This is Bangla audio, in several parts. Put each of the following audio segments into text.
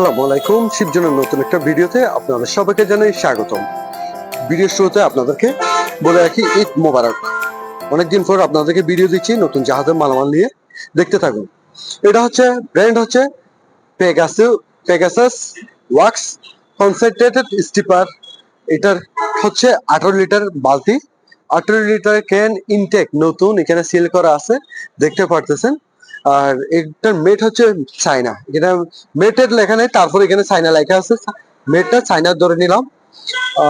আসসালামু আলাইকুম। শিবজনের নতুন একটা ভিডিওতে আপনাদের সবাইকে জানাই স্বাগতম। ভিডিও শুরুতে আপনাদেরকে বলে রাখি, ঈদ মোবারক। অনেকদিন পর আপনাদেরকে ভিডিও দিচ্ছি নতুন জাহাজের মালামাল নিয়ে। দেখতে থাকুন। এটা হচ্ছে ব্র্যান্ড হচ্ছে Pegasus Pegasus wax concentrated stripper এটার হচ্ছে আঠারো লিটার বালতি। আঠারো লিটার ক্যান ইনটেক নতুন, এখানে সিল করা আছে। দেখতে পারতেছেন। আর এটার মেট হচ্ছে চায়না এটা মেটের লেখা নেই, তারপর এখানে চায়না লেখা আছে। মেটটা চায়না ধরে নিলাম।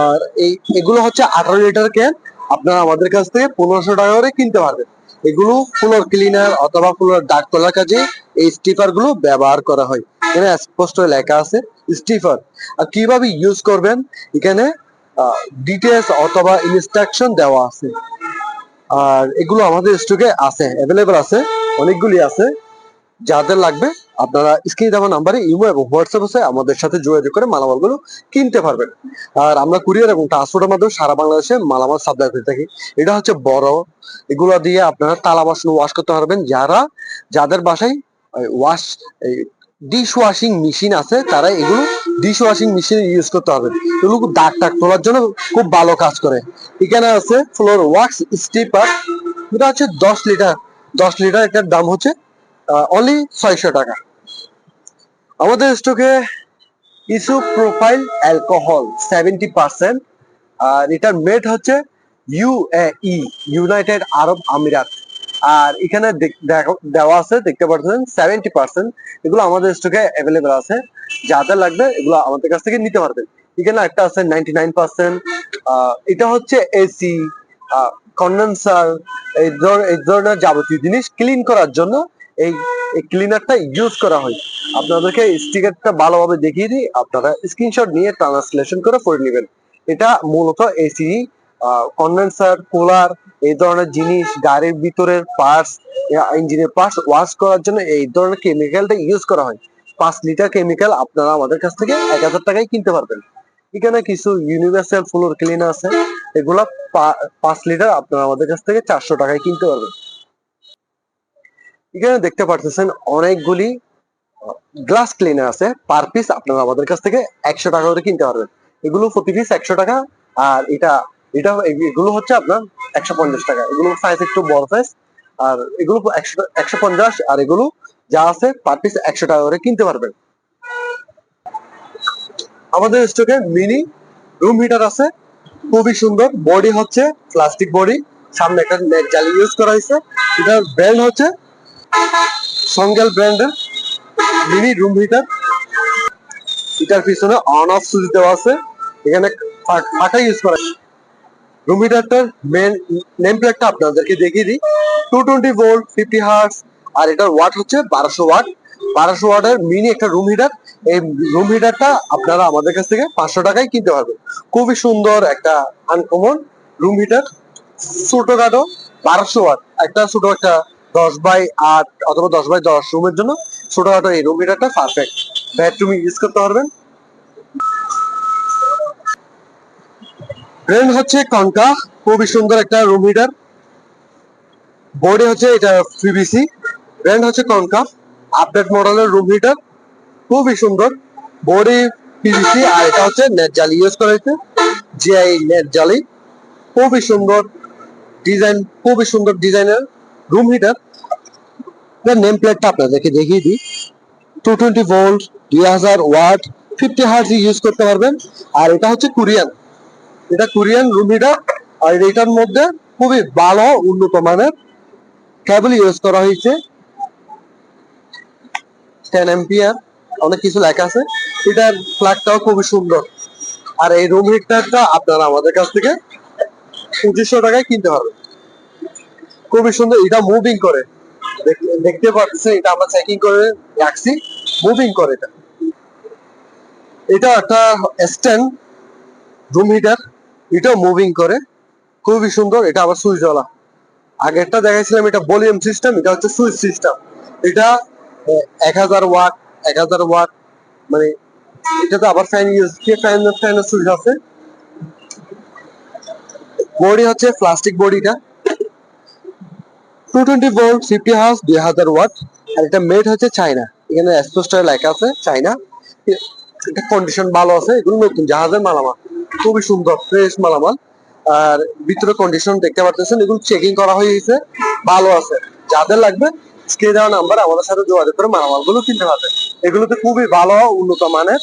আর এই, এগুলো হচ্ছে আঠারো লিটার ক্যান আপনারা আমাদের কাছ থেকে পনেরোশো টাকা করে কিনতে পারবেন। এগুলো ফ্লোর ক্লিনার অথবা ফ্লোর দাগ তোলার কাজে এই স্টিফারগুলো ব্যবহার করা হয়। এখানে স্পষ্ট লেখা আছে স্টিফার আর কীভাবে ইউজ করবেন? এখানে ডিটেলস অথবা ইনস্ট্রাকশন দেওয়া আছে। আর এগুলো আমাদের স্টকে আছে অ্যাভেলেবেল আছে, অনেকগুলি আছে। যাদের লাগবে, আপনারা স্ক্রিনে দেওয়া নাম্বারে ইমো এবং হোয়াটসঅ্যাপ আছে, আমাদের সাথে যোগাযোগ করে মালামালগুলো কিনতে পারবেন। আর আমরা কুরিয়ার এবং ট্রান্সপোর্টের মাধ্যমে সারা বাংলাদেশে মালামাল সাপ্লাই করে থাকি। এটা হচ্ছে বড়। এগুলো দিয়ে আপনারা তালা বাসন ওয়াশ করতে পারবেন। যারা, যাদের বাসায় ওয়াশ ডিশ ওয়াশিং মেশিন আছে, তারা এগুলো ডিশ ওয়াশিং মেশিন ইউজ করতে হবে। এগুলো দাগ টাগ তোলার জন্য খুব ভালো কাজ করে। এখানে আছে ফ্লোর ওয়াক্স স্টিপার এটা হচ্ছে দশ লিটার দশ লিটার এটার দাম হচ্ছে অনলি ছয়শো টাকা। আমাদের স্টকে issue profile alcohol seventy percent আর এটার মেড হচ্ছে ইউএই ইউনাইটেড আরব আমিরাত আর এখানে দেওয়া আছে, দেখতে পাচ্ছেন সেভেন্টি পার্সেন্ট এগুলো আমাদের স্টকে অ্যাভেলেবেল আছে। যা যা লাগবে এগুলো আমাদের কাছ থেকে নিতে পারবেন। এখানে একটা আছে নাইনটি নাইন পার্সেন্ট এটা হচ্ছে এসি কন্ডেন্সার এই ধর- এই ধরনের যাবতীয় জিনিস ক্লিন করার জন্য এই ক্লিনারটা ইউজ করা হয়। আপনাদেরকে স্টিকারটা ভালোভাবে দেখিয়ে দিই, আপনারা স্ক্রিনশট নিয়ে ট্রান্সলেশন করে পড়ে নেবেন। এটা মূলত এসি কন্ডেন্সার কুলার এই ধরনের জিনিস, গাড়ির ভিতরের পার্টস ইঞ্জিনের পার্টস ওয়াশ করার জন্য এই ধরনের কেমিক্যালটা ইউজ করা হয়। পাঁচ লিটার কেমিক্যাল আপনারা আমাদের কাছ থেকে এক হাজার টাকায় কিনতে পারবেন। এখানে কিছু ইউনিভার্সাল ফ্লোর ক্লিনার আছে। এগুলা পাঁচ লিটার আপনারা আমাদের কাছ থেকে চারশো টাকায় কিনতে পারবেন। এখানে দেখতে পারতেছেন অনেকগুলি গ্লাস ক্লিনার আছে। পার পিস আপনারা আমাদের কাছ থেকে একশো টাকা করে কিনতে পারবেন। এগুলো প্রতি পিস একশো টাকা। আর এটা এটা এগুলো হচ্ছে আপনার একশো পঞ্চাশ টাকা। এগুলো সাইজ একটু বড় সাইজ আর এগুলো একশো পঞ্চাশ, আর এগুলো যা আছে পার পিস একশো টাকা করে কিনতে পারবেন। আমাদের স্টকে মিনি রুম হিটার আছে, খুবই সুন্দর। বডি হচ্ছে প্লাস্টিক বডি সামনে একটা নেট জালি ইউজ করা হয়েছে। এটার ব্র্যান্ড হচ্ছে সঙ্গেল ব্র্যান্ডের মিনি রুম হিটার এটার পিছনে অন অফ সুইচ দেওয়া আছে। এখানে ফা- ফাঁকা ইউজ করা রুম হিটারটার মেন নেম প্লেটটা আপনাদেরকে দেখিয়ে দিই। Two twenty volt fifty hertz আর এটার ওয়াট হচ্ছে বারোশো ওয়াট বারোশো ওয়াটের মিনি একটা রুম হিটার এই রুম হিটারটা আপনারা আমাদের কাছ থেকে পাঁচশো টাকায় কিনতে পারবেন। খুবই সুন্দর একটা আনকমন রুম হিটার ছোটখাটো বারোশো ওয়াট একটা ছোট একটা দশ বাই আট অথবা দশ বাই দশ রুমের জন্য ছোটখাটো এই রুম হিটারটা পারফেক্ট বেডরুমে ইউজ করতে পারবেন। ব্র্যান্ড হচ্ছে কনকা খুবই সুন্দর একটা রুম হিটার বডি হচ্ছে এটা পিভিসি ব্র্যান্ড হচ্ছে কনকা আপডেট মডেলের রুম হিটার খুবই সুন্দর। বডি পিভিসি আর এটা হচ্ছে নেট জালি ইউজ করা হয়েছে জিআই নেট জালি। খুবই সুন্দর ডিজাইন খুবই সুন্দর ডিজাইনের রুম হিটার নেম প্লেটটা আপনাদেরকে দেখিয়ে দিই। টু টোয়েন্টি ভোল্ট দুই হাজার ওয়াট ফিফটি হার্জ ইউজ করতে পারবেন। আর এটা হচ্ছে কোরিয়ান এটা কোরিয়ান হিটার আর এটার মধ্যে খুবই ভালো উন্নত মানের কেবল ইউজ করা হয়েছে। টেন এম্পিয়ার অনেক কিছু লেখা আছে। এটার ফ্ল্যাগটাও খুবই সুন্দর। আর এই রুম হিটারটা আপনারা আমাদের কাছ থেকে পঁচিশশো টাকায় কিনতে পারবেন। খুবই সুন্দর, এটা মুভিং করে। দেখতে পাচ্ছেন, এটা আমরা চেকিং করে রাখছি। মুভিং করে এটা। এটা একটা স্ট্যান্ড রুম হিটার এটাও মুভিং করে। খুবই সুন্দর, এটা আবার সুইচ ওয়ালা। আগেরটা দেখাইছিলাম, এটা ভলিউম সিস্টেম এটা হচ্ছে সুইচ সিস্টেম এটা এক হাজার ওয়াট, এক হাজার ওয়াট মানে এটাতে আবার ফ্যান ইউজ ফ্যান ফ্যানের সুইচ আছে? বডি হচ্ছে প্লাস্টিক বডিটা টু টোয়েন্টি ভোল্ট ফিফটি হাউস দুই হাজার ওয়াট। আর এটা মেড হচ্ছে চাইনা এখানে স্পষ্ট লেখা আছে চাইনা এটা কন্ডিশন ভালো আছে, এগুলো নতুন, জাহাজের মালামাল। খুবই সুন্দর ফ্রেশ মালামাল। আর ভিতরে কন্ডিশন দেখতে পাচ্ছেন এগুলো চেকিং করা হয়ে গেছে ভালো আছে। যাদের লাগবে স্ক্রিনে দেওয়া নাম্বার আমাদের সাথে যোগাযোগ করে মালামালগুলো কিনতে পারবে। এগুলোতে খুবই ভালো উন্নত মানের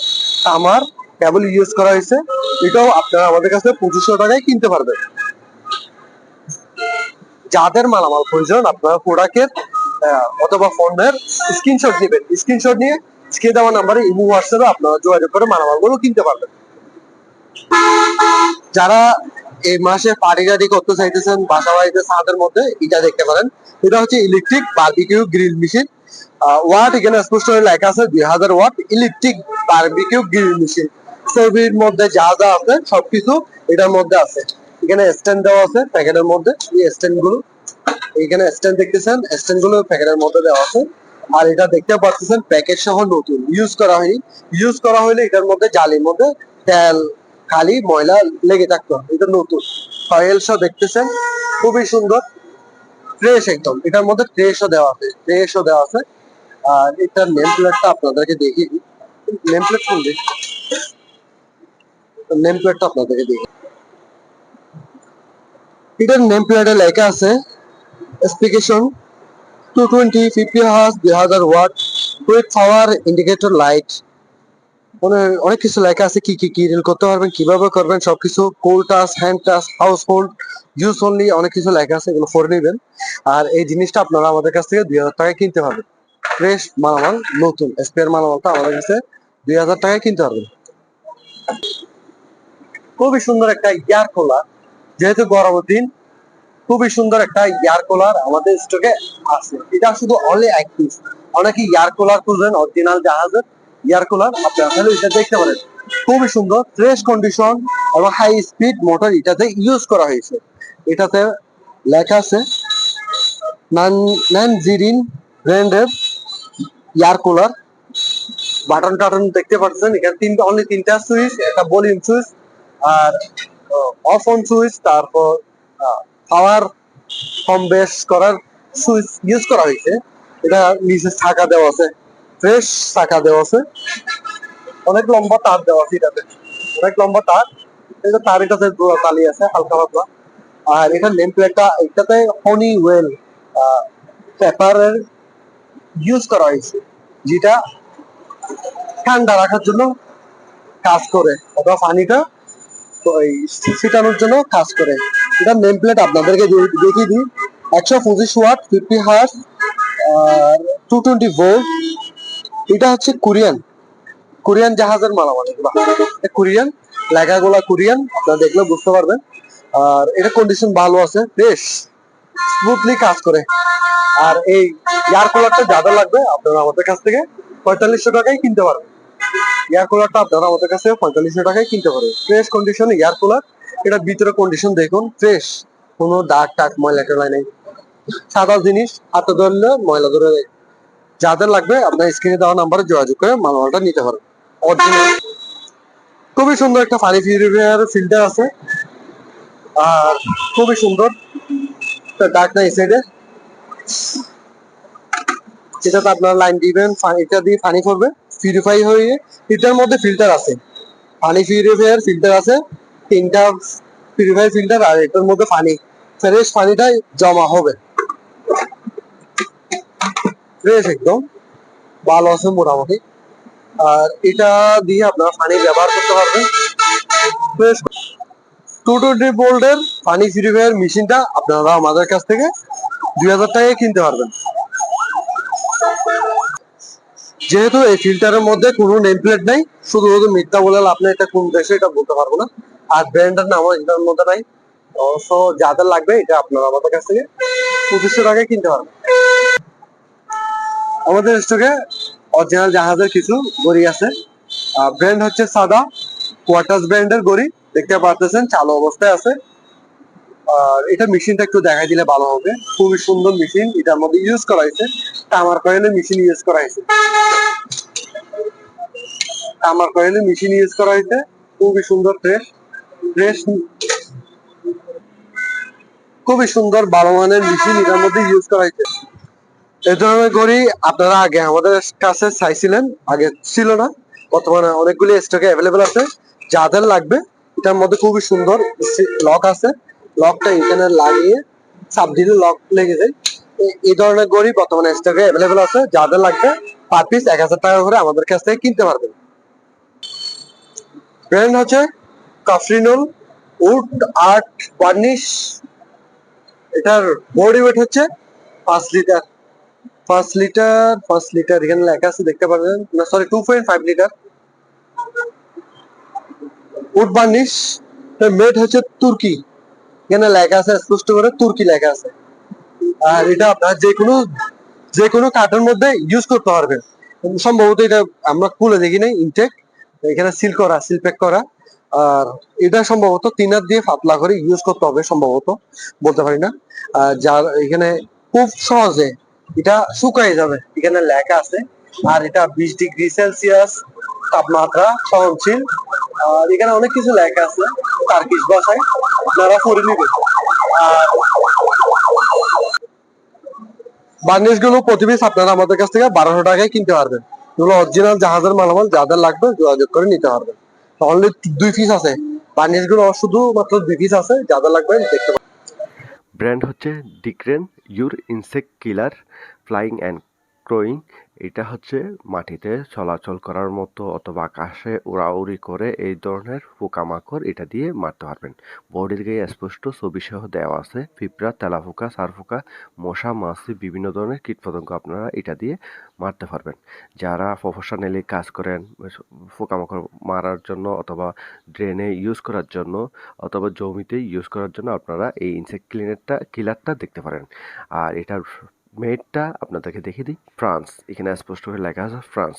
আমার কেবল ইউজ করা হয়েছে। এটাও আপনারা আমাদের কাছে পঁচিশশো টাকায় কিনতে পারবেন। যাদের মালামাল প্রয়োজন, আপনারা প্রোডাক্টের অথবা ফোনের স্ক্রিনশট দিবেন স্ক্রিনশট নিয়ে স্কে দেওয়া নাম্বারে ইমো হোয়াটসঅ্যাপে আপনারা যোগাযোগ করে মালামালগুলো কিনতে পারবেন। যারা এই মাসে পার্টি টাটি করতে চাইতেছেন, বাসা বাড়িতে ছাদের মধ্যে, এটা দেখতে পারেন। এটা হচ্ছে electric barbecue grill machine watt এখানে স্পষ্ট লেখা আছে, দুই হাজার watt electric barbecue grill machine ছবির মধ্যে যা যা আছে, সবকিছু এটার মধ্যে আছে। এখানে স্ট্যান্ড দেওয়া আছে, প্যাকেটের মধ্যে, এই স্ট্যান্ডগুলো। এখানে স্ট্যান্ড দেখতেছেন স্ট্যান্ডগুলো প্যাকেটের মধ্যে দেওয়া আছে। আর এটা দেখতে পাচ্ছেন, প্যাকেট সহ নতুন। ইউজ করা হয়নি। ইউজ করা হলে এটার মধ্যে জালির মধ্যে তেল খালি ময়লা লেগে থাকতো। এটা নতুন। সয়েল সহ দেখতেছেন, খুবই সুন্দর। ফ্রেশ একদম। এটার মধ্যে ফ্রেশও দেওয়া আছে ফ্রেশও দেওয়া আছে। আর এটার নেম প্লেটটা আপনাদেরকে দিই। নেম প্লেট কোনটি? নেম প্লেটটা আপনাদেরকে দেখি এটার নেম প্লেটে লেখা আছে specification two twenty fifty hertz দুই হাজার watt with power indicator light মানে অনেক কিছু লেখা আছে, কি কি কি রিল করতে পারবেন, কীভাবে করবেন, সবকিছু কোল টাচ হ্যান্ড টাস হাউস হোল্ড ইউজ অনলি অনেক কিছু লেখা আছে, এগুলো করে নেবেন। আর এই জিনিসটা আপনারা আমাদের কাছ থেকে দুই হাজার টাকায় কিনতে পারবেন। ফ্রেশ মালামাল, নতুন স্পেয়ার মালামালটা আমাদের কাছে দুই হাজার টাকায় কিনতে পারবেন। খুবই সুন্দর একটা ইয়ার কুলার, যেহেতু গরমের দিন, খুবই সুন্দর একটা ইয়ার কুলার আমাদের স্টকে আছে। এটা শুধু অনলি এক পিস অনেকে ইয়ার কুলার খুঁজবেন অরিজিনাল জাহাজের ইয়ার কুলার, আপনি এটা দেখতে পারেন। খুবই সুন্দর ফ্রেশ কন্ডিশন এবং হাই স্পিড মোটর এটাতে ইউজ করা হয়েছে। এটাতে লেখা আছে, নান জিরিন ব্র্যান্ডের ইয়ার কুলার। বাটন টাটন দেখতে পাচ্ছেন, এখানে তিনটা অনলি তিনটা সুইচ একটা ভলিউম সুইচ আর অফ অন সুইচ তারপর পাওয়ার কম বেশ করার সুইচ ইউজ করা হয়েছে। এটা নিচে ছাকা দেওয়া আছে। ফ্রেশ ছাকা দেওয়া আছে। অনেক লম্বা তার দেওয়া আছে এটাতে। অনেক লম্বা তার। এটা তার এটাতে তালি আছে, হালকা পাতলা। আর এটা নেম প্লেটটা এটাতে হনি ওয়েল পেপারের ইউজ করা হয়েছে, যেটা ঠান্ডা রাখার জন্য কাজ করে, অথবা পানিটা ওই ছিটানোর জন্য কাজ করে। এটা নেম প্লেট আপনাদেরকে দেখিয়ে দিই। একশো পঁচিশ ওয়াট ফিফটি হার্স আর টু টোয়েন্টি ভোল্ট এটা হচ্ছে কোরিয়ান। কোরিয়ান জাহাজের মালামাল এগুলো। কোরিয়ান লেখাগুলা কোরিয়ান, আপনারা দেখলে বুঝতে পারবেন। আর এটা কন্ডিশন ভালো আছে, বেশ স্মুথলি কাজ করে। আর এই এয়ার কুলারটা যাদের লাগবে, আপনারা আমাদের কাছ থেকে পঁয়তাল্লিশশো টাকায় কিনতে পারবেন। এয়ার কুলারটা আপনারা আমাদের কাছে পঁয়তাল্লিশশো টাকায় কিনতে পারবেন। ফ্রেশ কন্ডিশন এয়ার কুলার এটা ভিতরে কন্ডিশন দেখুন ফ্রেশ কোনো দাগ টাক ময়লা টয়লা নেই। সাদা জিনিস, হাতে ধরলে ময়লা ধরে নেই যাদের লাগবে আপনার স্ক্রিনে দেওয়া নাম্বারে যোগাযোগ করে মালামালটা নিতে পারেন খুবই সুন্দর একটা পানি পিউরিফায়ার ফিল্টার আছে। আর খুবই সুন্দর ডাক নাই সাইডে যেটাতে আপনারা লাইন দিবেন এটা দিয়ে পানি পড়বে পিউরিফাই হয়ে এটার মধ্যে ফিল্টার আছে। পানি পিউরিফায়ার ফিল্টার আছে। তিনটা পিউরিফায়ার ফিল্টার আর এটার মধ্যে পানি ফ্রেশ পানিটাই জমা হবে। ফ্রেশ একদম। ভালো আছে মোটামুটি। আর এটা দিয়ে আপনারা পানি ব্যবহার করতে পারবেন। ফ্রেশ টু টোয়েন্টি ভোল্টের পানি পিউরিফায়ার মেশিনটা আপনারা আমাদের কাছ থেকে দুই হাজার টাকায় কিনতে পারবেন। যেহেতু এই ফিল্টারের মধ্যে কোনো নেম প্লেট নাই, শুধু শুধু মিথ্যা বলে আপনি এটা কোন দেশে এটা বলতে পারব না। আর ব্র্যান্ডের নামও এটার মধ্যে নাই। তো যাদের লাগবে, এটা আপনারা আমাদের কাছ থেকে পঁচিশশো টাকায় কিনতে পারবেন। আমাদের স্টকে অরিজিনাল জাহাজের কিছু গড়ি আছে। ব্র্যান্ড হচ্ছে সাদা। কোয়ার্টার্স ব্র্যান্ডের গড়ি। দেখতে পারতেছেন, চালু অবস্থায় আছে। আর এটা মেশিনটা একটু দেখাই দিলে ভালো হবে। খুবই সুন্দর মেশিন এটার মধ্যে ইউজ করা হয়েছে। তামার কয়েলের মেশিন ইউজ করা হয়েছে। তামার কয়েলের মেশিন ইউজ করা হয়েছে। খুবই সুন্দর ফ্রেশ ফ্রেশ খুবই সুন্দর ভালো মানের মেশিন এটার মধ্যে ইউজ করা হয়েছে। এই ধরনের ঘড়ি আপনারা আগে আমাদের কাছে চাইছিলেন, আগে ছিল না। বর্তমানে অনেকগুলি স্টকে অ্যাভেলেবেল আছে। যাদের লাগবে, এটার মধ্যে খুবই সুন্দর লক আছে। লকটা এখানে লাগিয়ে চাপ দিলে লক লেগে যায়। এই ধরনের ঘড়ি বর্তমানে স্টকে অ্যাভেলেবেল আছে। যাদের লাগবে পার পিস এক হাজার টাকা করে আমাদের কাছ থেকে কিনতে পারবেন। ব্র্যান্ড হচ্ছে কাফরিনুল উড আর্ট বার্নিশ এটার বডি ওয়েট হচ্ছে পাঁচ লিটার পাঁচ লিটার পাঁচ লিটার এখানে লেখা আছে, দেখতে পারেন না sorry two point five litre wood varnish made হচ্ছে তুর্কি। এখানে লেখা আছে, স্পষ্ট করে তুর্কি লেখা আছে। আর এটা আপনার যে কোনো যে কোনো কাঠের মধ্যে ইউজ করতে পারবেন সম্ভবত এটা আমরা খুলে দেখি নাই ইনটেক এখানে সিল করা সিল প্যাক করা। আর এটা সম্ভবত তিনার দিয়ে পাতলা করে ইউজ করতে হবে, সম্ভবত। বলতে পারি না। আর যার এখানে খুব সহজে এটা শুকাই যাবে। এখানে লেখা আছে, আর এটা বিশ ডিগ্রি সেলসিয়াস তাপমাত্রা সহনশীল। আর এখানে অনেক কিছু লেখা আছে টার্কিশ ভাষায়, আপনারা পড়ে নেবেন। আর বার্নিশগুলো প্রতি piece আপনারা আমাদের কাছ থেকে বারোশো টাকায় কিনতে পারবেন। এগুলো অরিজিনাল জাহাজের মালামাল যাদের লাগবে যোগাযোগ করে নিতে পারবেন। অনলি দুই পিস আছে। বার্নিশগুলো শুধু মাত্র দুই পিস আছে যাদের লাগবে দেখতে পারেন ব্র্যান্ড হচ্ছে ডিক্রেন your insect killer flying and crawling এটা হচ্ছে মাটিতে চলাচল করার মতো অথবা আকাশে উড়াউড়ি করে এই ধরনের পোকামাকড় এটা দিয়ে মারতে পারবেন। বডির গায়ে স্পষ্ট ছবি সহ দেওয়া আছে পিঁপড়া তেলাপোকা সারপোকা মশা, মাছি, বিভিন্ন ধরনের কীটপতঙ্গ আপনারা এটা দিয়ে মারতে পারবেন। যারা প্রফেশনালি কাজ করেন পোকামাকড় মারার জন্য অথবা ড্রেনে ইউজ করার জন্য অথবা জমিতে ইউজ করার জন্য আপনারা এই ইনসেক্ট ক্লিনারটা, কিলারটা দেখতে পারেন। আর এটার মেডটা আপনাদেরকে দেখে দিই। ফ্রান্স, এখানে স্পষ্ট করে লেখা আছে ফ্রান্স।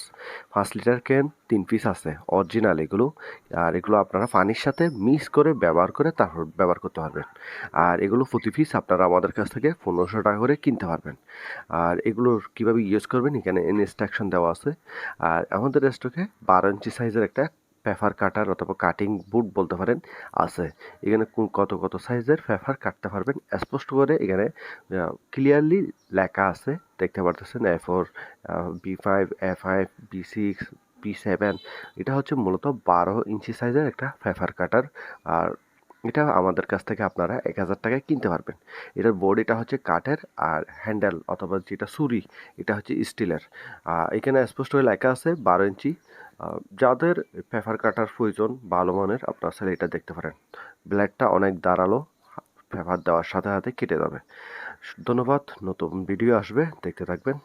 পাঁচ লিটার ক্যান তিন পিস আছে অরিজিনাল এগুলো। আর এগুলো আপনারা পানির সাথে মিক্স করে ব্যবহার করে তারপর ব্যবহার করতে পারবেন। আর এগুলো প্রতি পিস আপনারা আমাদের কাছ থেকে পনেরোশো টাকা করে কিনতে পারবেন। আর এগুলোর কীভাবে ইউজ করবেন, এখানে ইনস্ট্রাকশন দেওয়া আছে। আর আমাদের স্টকে বারো ইঞ্চি সাইজের একটা পেপার কাটার অথবা কাটিং বুট বলতে পারেন, আছে। এখানে কত কত সাইজের পেপার কাটতে পারবেন? স্পষ্ট করে এখানে ক্লিয়ারলি লেখা আছে, দেখতে পারতেছেন A four B five A five B six B seven এটা হচ্ছে মূলত বারো ইঞ্চি সাইজের একটা পেপার কাটার, আর এটা আমাদের কাছ থেকে আপনারা এক হাজার টাকায় কিনতে পারবেন। এটার বডিটা হচ্ছে কাঠের, আর হ্যান্ডেল অথবা যেটা ছুরি, এটা হচ্ছে স্টিলের এখানে স্পষ্ট লেখা আছে বারো ইঞ্চি যাদের পেপার কাটার প্রয়োজন, ভালো মানের, আপনার স্যার এটা দেখতে পারেন। ব্লেডটা অনেক দাঁড়াল পেপার দেওয়ার সাথে সাথে কেটে যাবে। ধন্যবাদ, নতুন ভিডিও আসবে, দেখতে থাকবেন।